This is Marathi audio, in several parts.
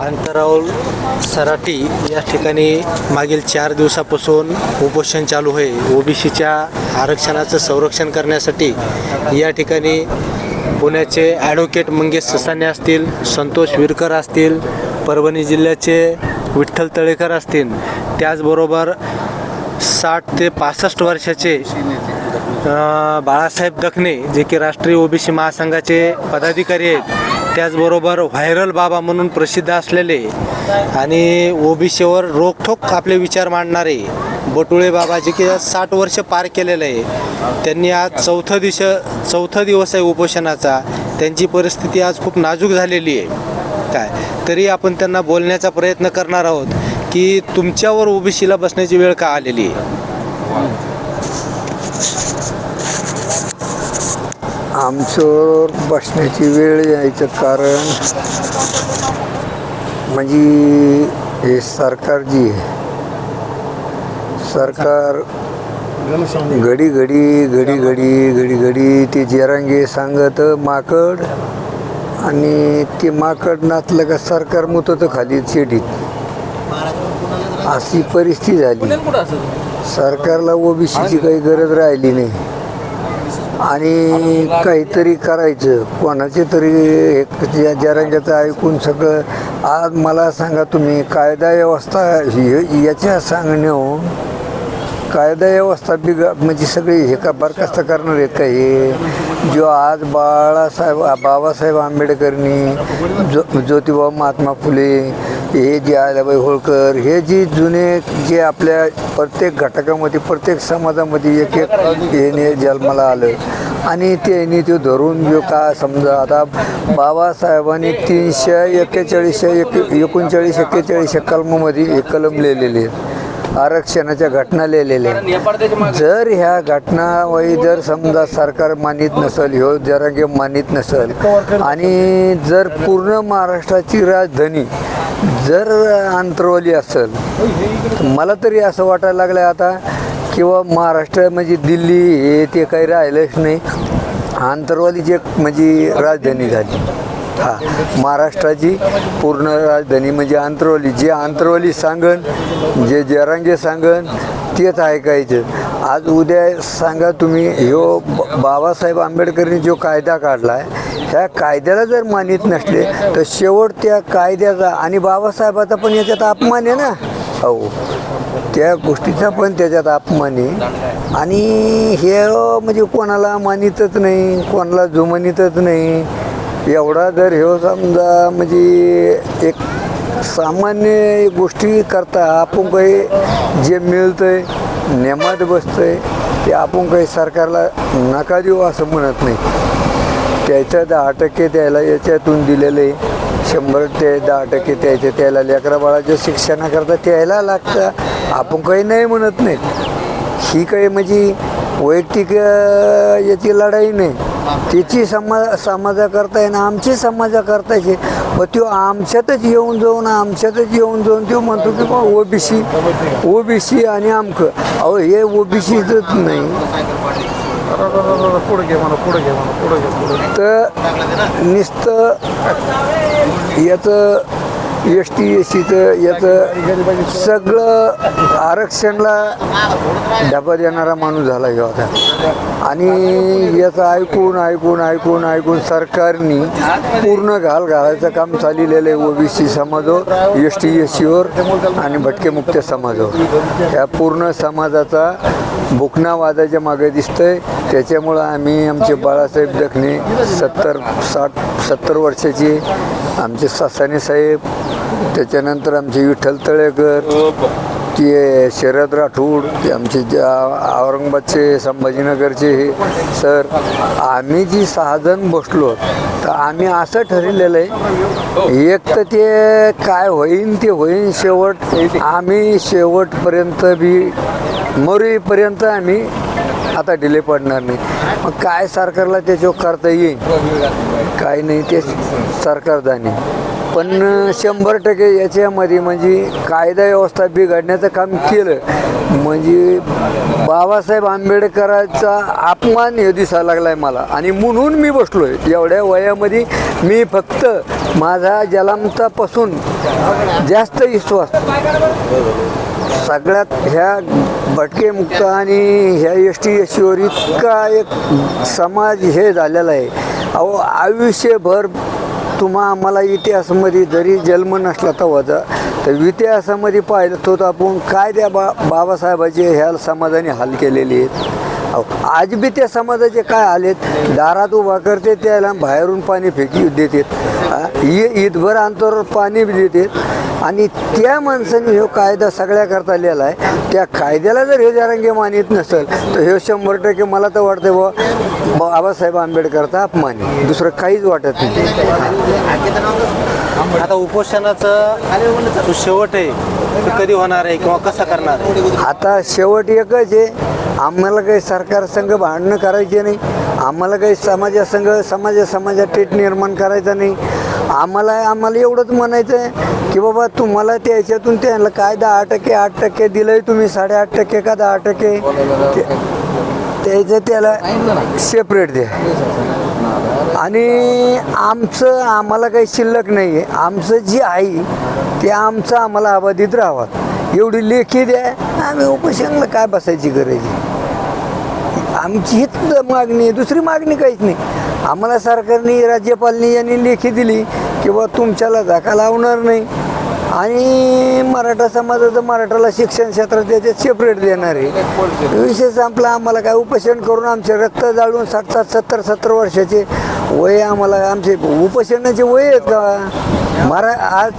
अंतरावल सराटी या ठिकाणी मागील चार दिवसापासून उपोषण चालू आहे. ओबीसीच्या आरक्षणाचं संरक्षण करण्यासाठी या ठिकाणी पुण्याचे ॲडव्होकेट मंगेश ससाने असतील संतोष विरकर असतील परभणी जिल्ह्याचे विठ्ठल तळेकर असतील. त्याचबरोबर साठ ते पासष्ट वर्षाचे बाळासाहेब दखने जे की राष्ट्रीय ओबीसी महासंघाचे पदाधिकारी आहेत त्याचबरोबर व्हायरल बाबा म्हणून प्रसिद्ध असलेले आणि ओबीसीवर रोखठोक आपले विचार मांडणारे बटुळे बाबा जे की साठ वर्ष पार केलेलं आहे. त्यांनी आज चौथं दिश चौथा दिवस आहे उपोषणाचा. त्यांची परिस्थिती आज खूप नाजूक झालेली आहे. काय? तरी आपण त्यांना बोलण्याचा प्रयत्न करणार आहोत की तुमच्यावर ओबीसीला बसण्याची वेळ का आलेली आहे? आमच्यावर बसण्याची वेळ यायचं कारण म्हणजे हे सरकार जी आहे सरकार घडी घडी घडी घडी घडी घडी ते जेरांगे सांगत माकड आणि ते माकड नाचलं का सरकार मुतत खाली शेटीत. अशी परिस्थिती झाली. सरकारला ओबीसीची काही गरज राहिली नाही. आणि काहीतरी करायचं. कोणाचे तरी एक ज्या जरांग्याचं ऐकून सगळं. आज मला सांगा तुम्ही कायदा व्यवस्था हे- याच्या सांगण्याहून कायदा व्यवस्था बिघा म्हणजे सगळे हे का बरखास्त करणार आहेत का हे? जो आज बाळासाहेब बाबासाहेब आंबेडकरनी जो ज्योतिबा महात्मा फुले हे जे आल्याबाई होळकर हे जी जुने जे आपल्या प्रत्येक घटकामध्ये प्रत्येक समाजामध्ये एक एक येणे जन्माला आलं. आणि त्यांनी ते धरून जो का समजा आता बाबासाहेबांनी तीनशे एक्केचाळीसशे एक एकोणचाळीस एक्केचाळीस कलमामध्ये हे कलम लिहिलेले आरक्षणाच्या घटना लिहिलेल्या. जर ह्या घटनावाई जर समजा सरकार मानित नसेल ह्यो जरांगे मानित नसेल आणि जर पूर्ण महाराष्ट्राची राजधानी जर अंतरवली असेल तर मला तरी असं वाटायला लागलं आता किंवा महाराष्ट्र म्हणजे दिल्ली हे ते काही राहिलंच नाही. आंतरवालीची एक म्हणजे राजधानी झाली. हा महाराष्ट्राची पूर्ण राजधानी म्हणजे आंतरवाली. जे आंतरवाली सांगन जे जरांगे सांगन तेच ऐकायचं. आज उद्या सांगा तुम्ही ह्यो ब- बाबासाहेब आंबेडकरनी जो कायदा काढला आहे ह्या कायद्याला जर मानित नसले तर शेवट त्या कायद्याचा आणि बाबासाहेबाचा पण याच्यात अपमान आहे ना? हो. त्या गोष्टीचा पण त्याच्यात अपमान आहे. आणि हे म्हणजे कोणाला मानितच नाही कोणाला जुमानितच नाही. एवढा जर ह्यो समजा म्हणजे एक सामान्य गोष्टी करता आपण काही जे मिळतंय नेमात बसतंय ते आपण काही सरकारला नका देऊ असं म्हणत नाही. त्याच्या दहा टक्के त्याला याच्यातून दिलेलं आहे. शंभर ते दहा टक्के त्याचे त्याला लेकरा बाळाच्या शिक्षणाकरता त्यायला लागतं. आपण काही नाही म्हणत नाही. ही काही म्हणजे वैयक्तिक याची लढाई नाही. तिची समाज समाजाकरता करताय ना आमची समाजाकरताची व त्यो आमच्यातच येऊन जाऊन आमच्यातच येऊन जाऊन तो म्हणतो की बा ओबीसी ओबीसी आणि आमकं. अहो हे ओबीसीच नाही. घे घे तर नुसतं याचं एस टी एस सीचं याचं सगळं आरक्षणला डबा देणारा माणूस झाला ह्यो होता आणि याचं ऐकून ऐकून ऐकून ऐकून सरकारने पूर्ण घाल घालायचं काम चाललेलं आहे ओबीसी समाजावर एस टी एस सीवर आणि भटके मुक्त समाजावर. या पूर्ण समाजाचा बुकना वादाच्या मागे दिसतंय. त्याच्यामुळं आम्ही आमचे बाळासाहेब दखने सत्तर साठ सत्तर वर्षाचे आमचे सासाने साहेब त्याच्यानंतर आमचे विठ्ठल तळेकर ते शरद राठोड ते आमचे ज्या औरंगाबादचे संभाजीनगरचे हे सर आम्ही जी सहाजण बसलो तर आम्ही असं ठरलेलं आहे एक तर ते काय होईन ते होईन शेवट आम्ही शेवटपर्यंत बी मरेपर्यंत आम्ही आता डिले पडणार नाही. मग काय सरकारला त्याच्यावर करता येईल? काय नाही ते सरकारदानी. पण शंभर टक्के याच्यामध्ये म्हणजे कायदा व्यवस्था बिघडण्याचं काम केलं. म्हणजे बाबासाहेब आंबेडकरांचा अपमान हे दिसायला लागलाय मला. आणि म्हणून मी बसलो आहे एवढ्या वयामध्ये मी फक्त माझा जलामतापासून जास्त विश्वास सगळ्यात ह्या भटके मुक्त आणि ह्या एस टी एस सीवर इतका एक समाज हे झालेला आहे. अहो आयुष्यभर तुम्हा आम्हाला इतिहासामध्ये जरी जन्म नसला तर वजा तर इतिहासामध्ये पाहिलं तो आपण काय त्या बा बाबासाहेबाचे ह्या समाजाने हाल केलेले आहेत? अहो, आज बी त्या समाजाचे काय आलेत? दारात उभा करते त्याला बाहेरून पाणी फेकी देतात. हा, इ- ईदभर अंतरावर पाणी बी देतात. आणि त्या माणसाने ह्यो कायदा सगळ्याकरता लिहिला आहे. त्या कायद्याला जर हे जरांगे मानित नसेल तर हे शंभर टक्के मला तर वाटतं बुवा बाबासाहेब आंबेडकरचा अपमान आहे. दुसरं काहीच वाटत नाही. आता उपोषणाचं जो शेवट आहे. ते कधी होणार आहे किंवा कसं करणार आहे? आता शेवट एकच आहे. आम्हाला काही सरकार संघ भांडणं करायचे नाही. आम्हाला काही समाजासंघ समाजा समाजात टेट निर्माण करायचा नाही. आम्हाला आम्हाला एवढंच म्हणायचं आहे की बाबा तुम्हाला त्या ह्याच्यातून त्याला काय दहा टक्के आठ टक्के दिलंय तुम्ही? साडेआठ टक्के का दहा टक्के? ते- त्याचं त्याला सेपरेट द्या. आणि आमचं आम्हाला काही शिल्लक नाही आहे आमचं जे आहे ते आमचं आम्हाला अबाधित राहावं. एवढी लेखी द्या. आम्ही उपोषणाला काय बसायची गरज आहे? आमची हीच मागणी आहे. दुसरी मागणी काहीच नाही. आम्हाला सरकारने राज्यपालनी यांनी लेखी दिली किंवा तुमच्याला धक्का लावणार नाही. आणि मराठा समाजाचं मराठाला शिक्षण क्षेत्रात त्याच्यात सेपरेट देणार आहे. विशेष आपला आम्हाला काय उपोषण करून आमचे रक्त जाळून सात सात सत्तर सत्तर वर्षाचे वय आम्हाला आमचे उपोषणाचे वय आहेत का? मरा आज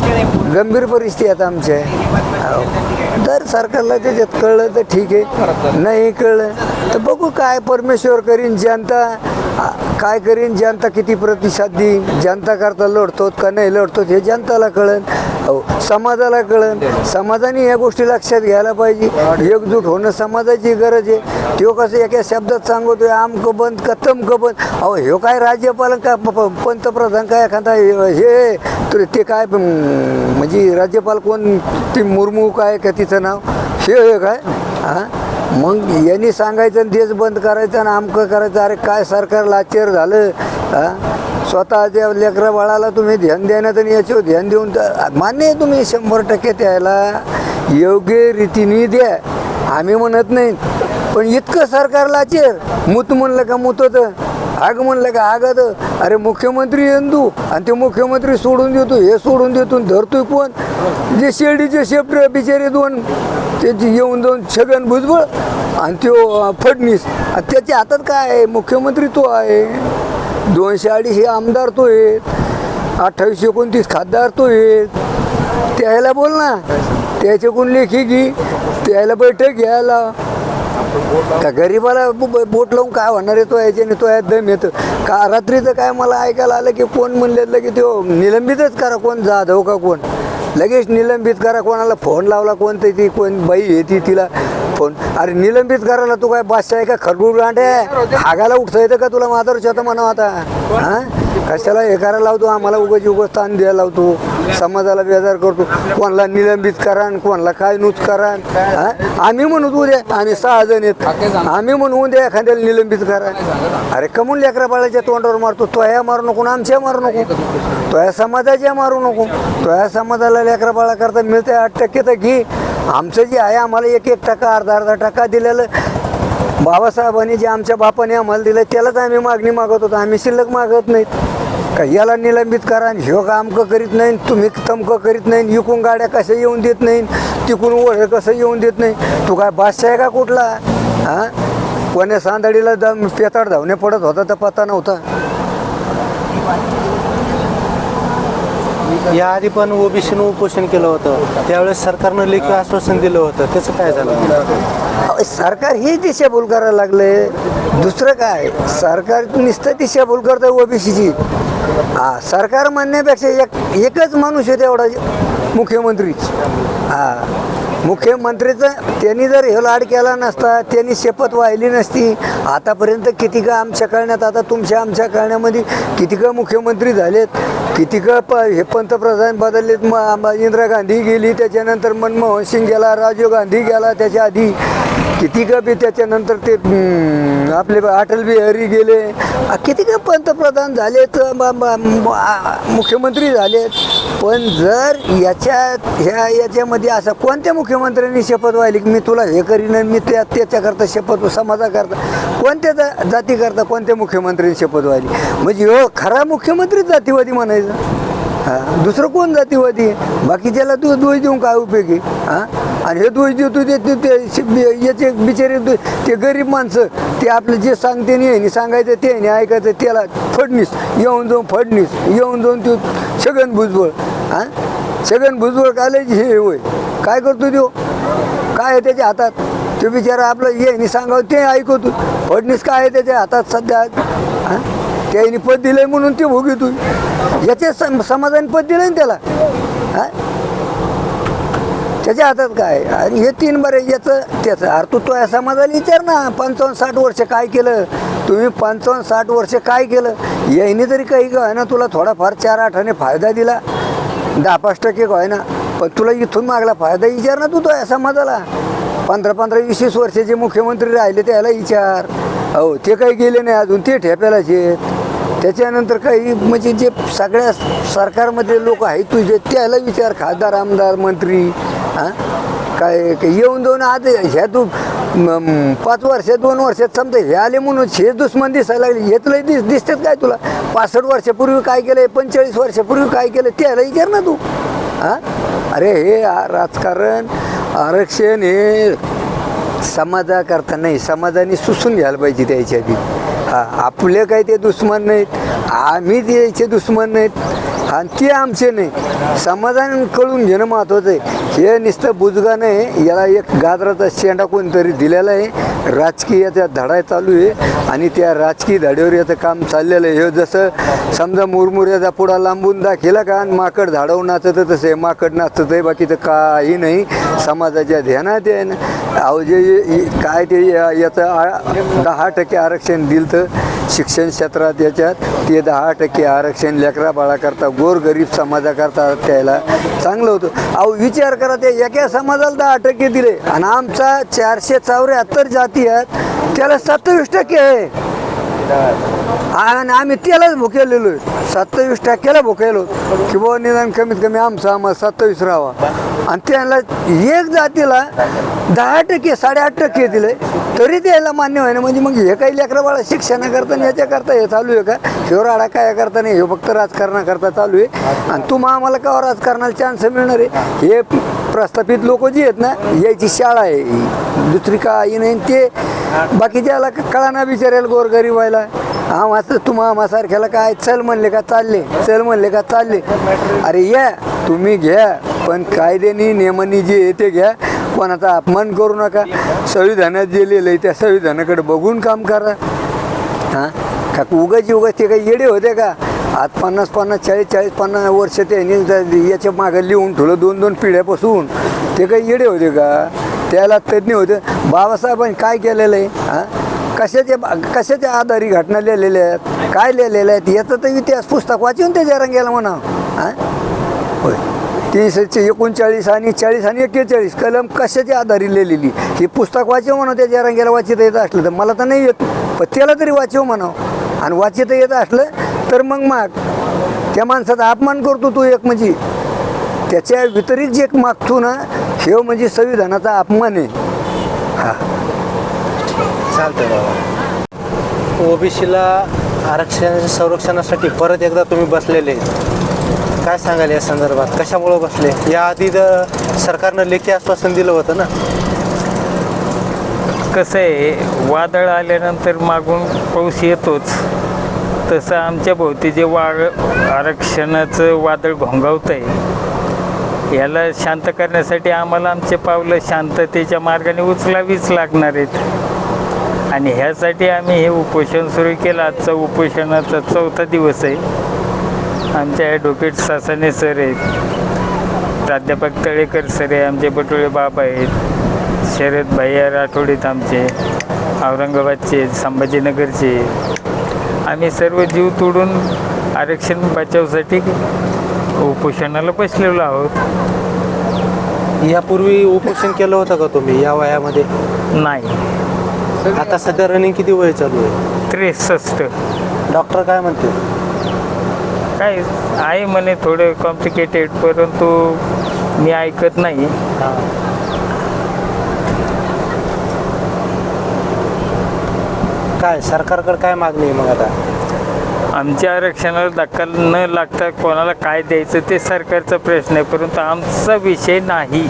गंभीर परिस्थिती आहेत आमच्या. दर सरकारला त्याच्यात कळलं तर ठीक आहे. नाही कळलं तर बघू काय परमेश्वर करीन. जनता काय करीन? जनता किती प्रतिसाद देईन जनता करता लढतो का नाही लढतो हे जनताला कळन अहो समाजाला कळन समाजाने या गोष्टी लक्षात घ्यायला पाहिजे. एकजूट होणं समाजाची गरज आहे. तो कसं एका शब्दात सांगतोय आमक बंद का कबंद बंद? अहो ह्यो काय राज्यपाल का पंतप्रधान काय एखादा हे तर ते काय म्हणजे राज्यपाल कोण? ती मुर्मू काय का तिचं नाव? हे काय? हां? मग यांनी सांगायचं आणि तेच बंद करायचं आणि आमकं करायचं. अरे काय सरकार लाचेर झालं? हां? स्वतःच्या लेकरं बाळाला तुम्ही ध्यान देण्यात आणि याच्यावर ध्यान देऊन मान्य आहे तुम्ही शंभर टक्के त्याला योग्य रीतीने द्या. आम्ही म्हणत नाही. पण इतकं सरकारला चेर मूत म्हणलं का मुतत? आग म्हणलं का आगत? अरे मुख्यमंत्री येंदू आणि ते मुख्यमंत्री सोडून देतो हे सोडून देतो धरतोय कोण? जे शिर्डीचे शेपटे बिचारे दोन त्याची येऊन जाऊन छगन भुजबळ आणि तो फडणीस त्याच्या हातात काय आहे? मुख्यमंत्री तो आहे. दोनशे अडीचशे आमदार तो आहेत. अठ्ठावीसशे एकोणतीस खासदार तो आहेत. त्याला बोल ना. त्याच्याकडून लेखी घे. त्याला बैठक घ्यायला. का गरीबाला ब- बोट लावून काय होणार आहे? तो याच्याने तो यात दम येतं. का रात्रीचं काय मला ऐकायला आलं की कोण म्हणले की तो निलंबितच करा कोण? जाधव का कोण? लगेच निलंबित करा. कोणाला फोन लावला कोणतं ती कोण बाई येते तिला? कोण अरे निलंबित करायला तू काय बादशाह आहे का? खरगुड गांडे हागायला उठता येतं का तुला माधर तर म्हणा आता? हा? कशाला हे करायला लावतो? आम्हाला उगाच उगाच ताण द्यायला लावतो. समाजाला बेजार करतो. कोणाला निलंबित करा कोणाला काय नूच करा आम्ही म्हणू उद्या आम्ही सहा जण आहेत. आम्ही म्हणू उद्या एखाद्याला निलंबित करा अरे कमून लेकरा बाळाच्या तोंडावर मारतो. तो ह्या मारू नको आमच्या मारू नको. तो समाजाच्या मारू नको. तोया समाजाला लेकरा बाळा करता मिळते आठ टक्के तर घे. आमचं जे आहे आम्हाला एक एक टक्का अर्धा अर्धा टक्का दिलेलं. बाबासाहेबांनी जे आमच्या बापाने आम्हाला दिलं त्यालाच आम्ही मागणी मागत होतो. आम्ही शिल्लक मागत नाहीत का याला निलंबित करा आणि ह्यो का अमकं करीत नाही तुम्ही तमकं करीत नाही इकून गाड्या कसं येऊन देत नाही तिकून ओढ कसं येऊन देत नाही. तू काय बादशाह आहे का कुठला? हां? कोण्या सांदडीला दम पेताड धावणे पडत होता तर पत्ता नव्हता. याआधी पण ओबीसीनं उपोषण केलं होतं. त्यावेळेस सरकारनं लेखी आश्वासन दिलं होतं. त्याचं काय झालं? सरकार ही दिशाभूल करायला लागले. दुसरं काय? सरकार नुसतं दिशाभूल करतंय ओबीसीची. हा सरकार म्हणण्यापेक्षा एक एकच माणूस आहे तेवढा मुख्यमंत्रीच हा मुख्यमंत्रीचं त्यांनी जर हे लाड केला नसता त्यांनी शपथ वाहिली नसती आतापर्यंत किती का आमच्या कळण्यात आता तुमच्या आमच्या कळण्यामध्ये किती का मुख्यमंत्री झालेत किती का प हे पंतप्रधान बदललेत म म- इंदिरा गांधी गेली त्याच्यानंतर मनमोहन सिंग गेला राजीव गांधी गेला त्याच्या आधी किती का बी त्याच्यानंतर ते आपले अटल बिहारी गेले. किती का पंतप्रधान झालेत मुख्यमंत्री झालेत. पण जर याच्यात ह्या याच्यामध्ये असं कोणत्या मुख्यमंत्र्यांनी शपथ व्हायली की मी तुला हे करीन मी त्या त्याच्याकरता शपथ समाजाकरता कोणत्या जा- जातीकरता कोणत्या मुख्यमंत्र्यांनी शपथ व्हायली म्हणजे हो खरा मुख्यमंत्री जातीवादी म्हणायचं. हा दुसरं कोण जातीवादी? बाकीच्याला तू दोष देऊन काय उपयोगी हा? आणि हे दोष देतो ते याचे बिचारे ते गरीब माणसं ते आपलं जे सांगते नाही सांगायचं ते ह्यानी ऐकायचं त्याला फडणीस येऊन जाऊन फडणीस येऊन जाऊन तो छगन भुजबळ हां? छगन भुजबळ कालायची हे होय. काय करतो तो काय आहे त्याच्या हातात? तो बिचारा आपलं ये सांगावं ते ऐकवतो फडणीस काय आहे त्याच्या हातात सध्या? हा? त्याने पद दिलंय म्हणून ते भोगितो याच्या सम समाजाने पद दिलंय ना त्याला? हां? त्याच्या हातात काय? आणि हे तीन बरे याचं त्याचं अरे तू तो या समाजाला विचार ना. पंचावन्न साठ वर्ष काय केलं? तुम्ही पंचावन्न साठ वर्ष काय केलं? याने तरी काही काय ना तुला थोडाफार चार आठाने फायदा दिला. दहा पाच टक्के काय ना पण तुला इथून मागला फायदा विचार ना तू तो या समाजाला. पंधरा पंधरा वीस वीस वर्षाचे मुख्यमंत्री राहिले त्याला विचार. अहो ते काही गेले नाही अजून ते ठेप्यालाच आहेत. त्याच्यानंतर काही म्हणजे जे सगळ्या सरकारमध्ये लोक आहेत तुझे त्याला विचार. खासदार आमदार मंत्री. ना काय काय येऊन जाऊन आज ह्या तू पाच वर्ष दोन वर्षात समजा हे आले म्हणून हे दुश्मन दिसायला लागले. हे दिस दिसतात काय तुला? पासष्ट वर्षापूर्वी काय केलं पंचेचाळीस वर्षापूर्वी काय केलं त्याला विचार ना तू. हां अरे हे राजकारण आरक्षण हे समाजाकरता नाही समाजाने सुसून घ्यायला पाहिजे त्याच्या आधी. हा आपले काही ते दुश्मन नाहीत आम्ही त्याचे दुश्मन नाहीत आणि ते आमचे नाही. समाधान कळून घेणं महत्त्वाचं आहे. हे नुसतं बुजगा नाही याला एक गाजराचा शेंडा कोणतरी दिलेला आहे. राजकीय त्या धडा चालू आहे आणि त्या राजकीय धड्यावर याचं काम चाललेलं आहे. हे जसं समजा मुरमुऱ्याचा पुढा लांबून दाखिला का आणि माकड झाडावून तर तसं आहे. माकड नाचतं आहे बाकीचं काही नाही. समाजाच्या ध्यानात आहे. ना अहो जे काय ते या- याचं दहा टक्के आरक्षण दिलं तर शिक्षण क्षेत्रात याच्यात. ते दहा टक्के आरक्षण लेकरा बाळाकरता गोरगरीब समाजाकरता त्याला चांगलं होतं. अहो विचार करा ते एका समाजाला दहा टक्के दिले. आणि आमचा चारशे चौऱ्याहत्तर जाती आहेत त्याला सत्तावीस टक्के आहे. आणि आम्ही त्यालाच भुकेलेलो आहे. सत्तावीस टक्क्याला भुकेलो. की बुवा निदान कमीत कमी आमचा आम्हाला सत्तावीस राहावा. आणि त्याला एक जातीला दहा टक्के साडेआठ टक्के दिले. तरी त्याला मान्य होईना. म्हणजे मग हे काही लेकरं बाळा शिक्षणाकरता आणि याच्याकरता हे चालू आहे का? शिवराडा राडा काय करता नाही. हे फक्त राजकारणाकरता चालू आहे. आणि तुम्हा आम्हाला का राजकारणाला चान्स मिळणार आहे? हे प्रस्थापित लोक जी आहेत ना यायची शाळा आहे दुसरी काही नाही. ते बाकीच्याला कळाना विचारायला गोरगरीब व्हायला आम्हाला तुम्हा आम्हासारख्याला काय? चल म्हणले का चालले? चल म्हणले का चालले? अरे या तुम्ही घ्या पण कायद्यानी नियमांनी जे आहे ते घ्या. कोणाचा अपमान करू नका. संविधानात जे लिहिलं आहे त्या संविधानाकडे बघून काम करा. हां? का उगाच उगाच ते काही येडे होते का? आज पन्नास पन्नास चाळीस चाळीस पन्नास वर्ष त्यांनी याच्या मागं लिहून ठेवलं दोन दोन पिढ्यापासून. ते काही येडे होते का? त्याला तज्ज्ञ होते. बाबासाहेबांनी काय केलेलं आहे? हां? कशाच्या कशाच्या आधारी घटना लिहिलेल्या आहेत? काय लिहिलेल्या आहेत? याचं तर इतिहास पुस्तक वाचून त्याच्या रंगाला म्हणा. हां? होय. तीसचे एकोणचाळीस आणि चाळीस आणि एक्केचाळीस कलम कशाच्या आधारी लिहिलेली? ही पुस्तक वाचे म्हणा त्याच्या रंगाला वाचित येत असलं तर. मला तर नाही येत. पण त्याला तरी वाचव म्हणावं. आणि वाचित येत असलं तर मग माग. त्या माणसाचा अपमान करतो तू एक म्हणजे. त्याच्या व्यतिरिक्त जे एक मागतो ना हे म्हणजे संविधानाचा अपमान आहे. हा. चालतं बाबा. ओबीसीला आरक्षणाच्या संरक्षणासाठी परत एकदा तुम्ही बसलेले. काय सांगाल या संदर्भात? कशामुळं बसले? याआधी तर सरकारनं लेखी आश्वासन दिलं होतं ना. कसं आहे वादळ आल्यानंतर मागून पाऊस येतोच. तसं आमच्या भोवती जे वाळ आरक्षणाचं वादळ घोंगावत आहे याला शांत करण्यासाठी आम्हाला आमचे पावलं शांततेच्या मार्गाने उचलावीच लागणार आहेत. आणि ह्यासाठी आम्ही हे उपोषण सुरू केलं. आजचा उपोषणाचा चौथा दिवस आहे. आमच्या ॲडव्होकेट सासाने सर आहेत. प्राध्यापक तळेकर सर आहे आमचे बटुळे बाबा आहेत. शरद भैया राठोडीत आमचे औरंगाबादचे संभाजीनगरचे. आम्ही सर्व जीव तोडून आरक्षण बचावसाठी उपोषणाला बसलेलो आहोत. यापूर्वी उपोषण केलं होतं का तुम्ही या वयामध्ये? नाही. आता सध्या रनिंग किती वय चालू आहे? त्रेसष्ट. डॉक्टर काय म्हणते? काय आहे म्हणे थोडं कॉम्प्लिकेटेड परंतु मी ऐकत नाही. काय सरकारकडे काय मागणी आहे मग आता? आमच्या आरक्षणाला धक्का न लागता कोणाला काय द्यायचं ते सरकारचा प्रश्न आहे परंतु आमचा विषय नाही.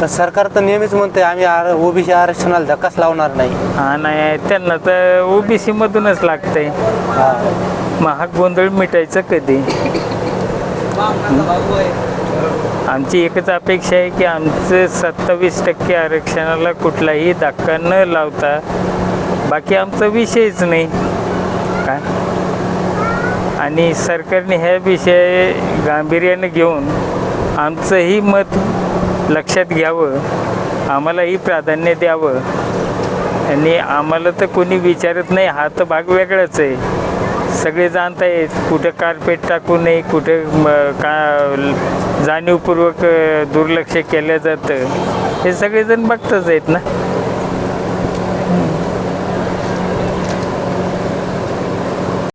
तर सरकार तर नेहमीच म्हणते आम्ही आर ओबीसी आरक्षणाला धक्काच लावणार नाही. हा नाही. त्यांना तर ओबीसी मधूनच लागतंय. मग हा गोंधळ मिटायचा कधी? आमची एकच अपेक्षा आहे की आमचं सत्तावीस टक्के आरक्षणाला कुठलाही धक्का न लावता बाकी आमचा विषयच नाही. काय? आणि सरकारने ह्या विषय गांभीर्याने घेऊन आमचंही मत लक्षात घ्यावं आम्हालाही प्राधान्य द्यावं. आणि आम्हाला तर कोणी विचारत नाही हा तर भाग वेगळाच आहे. सगळे जाणत आहेत कुठं कार्पेट टाकू नये कुठं का जाणीवपूर्वक दुर्लक्ष केलं जातं. हे सगळेजण बघतच आहेत ना.